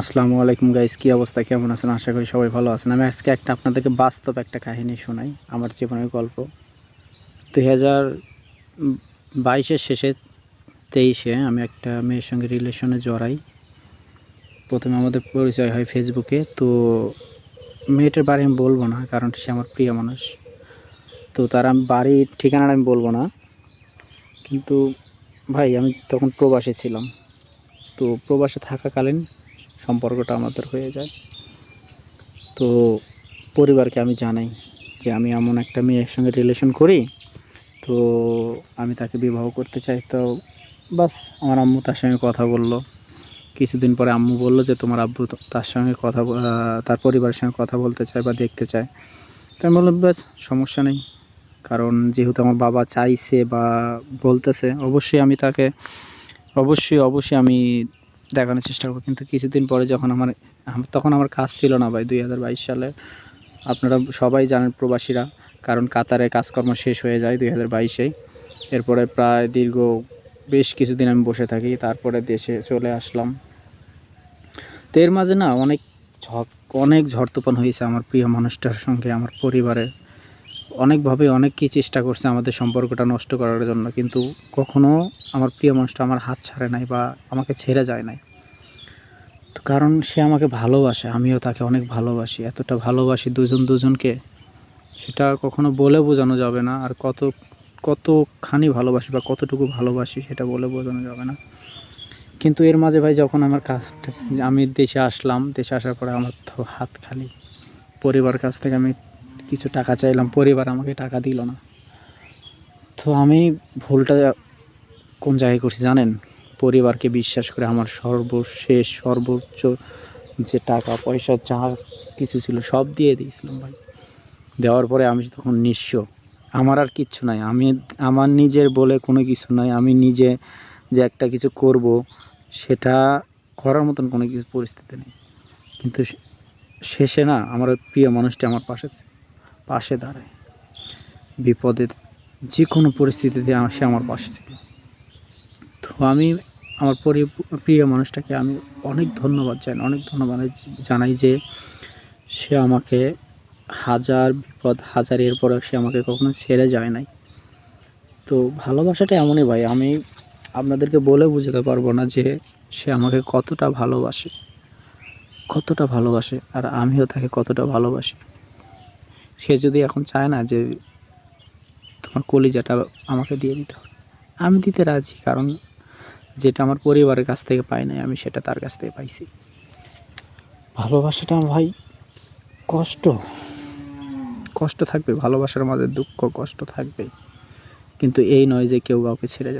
আসসালামু আলাইকুম গাইস কি অবস্থা? কেমন আছেন? আশা করি সবাই ভালো আছেন। আমি আজকে একটা আপনাদেরকে বাস্তব একটা কাহিনী শোনাই, আমার জীবনের গল্প। দুই হাজার বাইশের শেষে তেইশে আমি একটা মেয়ের সঙ্গে রিলেশনে জড়াই। প্রথমে আমাদের পরিচয় হয় ফেসবুকে তো মেয়েটার বাড়ি আমি বলব না, কারণ সে আমার প্রিয় মানুষ। তো তার আমি বাড়ির ঠিকানাটা আমি বলব না। কিন্তু ভাই, আমি তখন প্রবাসে ছিলাম। তো প্রবাসে থাকাকালীন সম্পর্কটা আমাদের হয়ে যায়। তো পরিবারকে আমি জানাই যে আমি এমন একটা মেয়ের সঙ্গে রিলেশন করি, তো আমি তাকে বিবাহ করতে চাই। তো বাস আমার আম্মু তার সঙ্গে কথা বলল। কিছুদিন পরে আম্মু বলল যে তোমার আব্বু তার সঙ্গে কথা তার পরিবারের সঙ্গে কথা বলতে চায় বা দেখতে চায়। তো আমি বললাম ব্যাস সমস্যা নেই। কারণ যেহেতু আমার বাবা চাইছে বা বলতেছে, অবশ্যই আমি তাকে, অবশ্যই অবশ্যই আমি দেখানোর চেষ্টা করব। কিন্তু কিছুদিন পরে যখন আমার, তখন আমার কাজ ছিল না ভাই, দুই হাজার বাইশ সালে। আপনারা সবাই জানেন প্রবাসীরা, কারণ কাতারে কাজকর্ম শেষ হয়ে যায় দুই হাজার বাইশেই এরপরে প্রায় দীর্ঘ বেশ কিছুদিন আমি বসে থাকি, তারপরে দেশে চলে আসলাম। তো এর মাঝে না অনেক ঝড় অনেক ঝড় তুফান হয়েছে আমার প্রিয় মানুষটার সঙ্গে, আমার পরিবারের। অনেকভাবে অনেক কি চেষ্টা করছে আমাদের সম্পর্কটা নষ্ট করার জন্য, কিন্তু কখনো আমার প্রিয় মানুষটা আমার হাত ছাড়ে নাই বা আমাকে ছেড়ে যায় নাই। তো কারণ সে আমাকে ভালোবাসে, আমিও তাকে অনেক ভালোবাসি। এতটা ভালোবাসি দুজন দুজনকে, সেটা কখনো বলে বোঝানো যাবে না। আর কত, কতখানি ভালোবাসি বা কতটুকু ভালোবাসি সেটা বলে বোঝানো যাবে না। কিন্তু এর মাঝে ভাই যখন আমার কাজ আমি দেশে আসলাম, দেশে আসার পরে আমার তো হাত খালি। পরিবার কাছ থেকে আমি কিছু টাকা চাইলাম, পরিবার আমাকে টাকা দিল না। তো আমি ভুলটা কোন জায়গায় করছি জানেন? পরিবারকে বিশ্বাস করে আমার সর্বশেষ, সর্বোচ্চ যে টাকা, পয়সা, যা কিছু ছিল সব দিয়ে দিয়েছিলাম ভাই। দেওয়ার পরে আমি তখন নিঃস্ব। আমার আর কিচ্ছু নাই। আমি, আমার নিজের বলে কোনো কিছু নাই। আমি নিজে যে একটা কিছু করব, সেটা করার মতন কোনো কিছু পরিস্থিতি নেই। কিন্তু শেষে না, আমার প্রিয় মানুষটি আমার পাশে পাশে দাঁড়ায়। বিপদের যে কোনো পরিস্থিতিতে সে আমার পাশে ছিল। তো আমি আমার পরি প্রিয় মানুষটাকে আমি অনেক ধন্যবাদ জানাই, অনেক ধন্যবাদ জানাই যে সে আমাকে হাজার বিপদ, হাজার এর পরেও সে আমাকে কখনো ছেড়ে যায় নাই। তো ভালোবাসাটা এমনই ভাই, আমি আপনাদেরকে বলে বোঝাতে পারব না যে সে আমাকে কতটা ভালোবাসে কতটা ভালোবাসে, আর আমিও তাকে কতটা ভালোবাসি। সে যদি এখন চায় না যে তোমার কলিজাটা আমাকে দিয়ে দিতে হবে আমি দিতে রাজি কারণ যেটা আমার পরিবারের কাছ থেকে পাই নাই আমি সেটা তার কাছ থেকে পাইছি। ভালোবাসাটা ভাই কষ্ট। কষ্ট থাকবে ভালোবাসার মাঝে দুঃখ কষ্ট থাকবে। কিন্তু এই নয় যে কেউ কাউকে ছেড়ে যাবে।